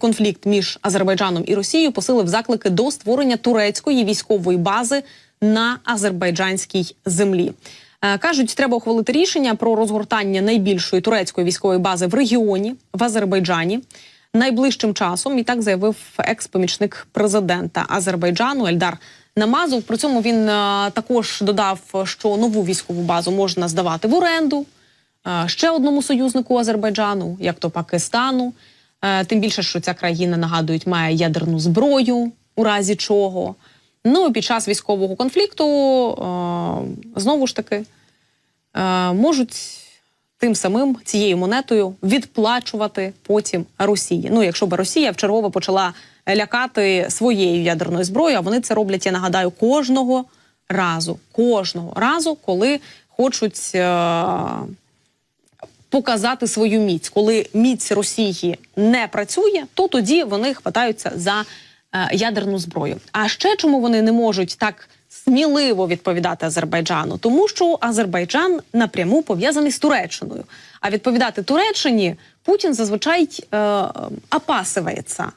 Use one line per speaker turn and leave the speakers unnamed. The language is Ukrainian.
конфлікт між Азербайджаном і Росією посилив заклики до створення турецької військової бази на азербайджанській землі. Е, Кажуть, треба ухвалити рішення про розгортання найбільшої турецької військової бази в регіоні в Азербайджані найближчим часом. І так заявив екс-помічник президента Азербайджану Ельдар Намазов. При цьому він е, також додав, що нову військову базу можна здавати в оренду е, ще одному союзнику Азербайджану, як то Пакистану. Е, Тим більше, що ця країна нагадують має ядерну зброю у разі чого. Ну і під час військового конфлікту е, знову ж таки е, можуть тим самим цією монетою відплачувати потім Росії. Ну, якщо б Росія вчергове почала лякати своєю ядерною зброєю, а вони це роблять, я нагадаю, кожного разу. Кожного разу, коли хочуть. Показати свою міць, коли міць Росії не працює, то тоді вони хватаються за е, ядерну зброю. А ще чому вони не можуть так сміливо відповідати Азербайджану? Тому що Азербайджан напряму пов'язаний з Туреччиною. А відповідати Туреччині Путін зазвичай е, опасується.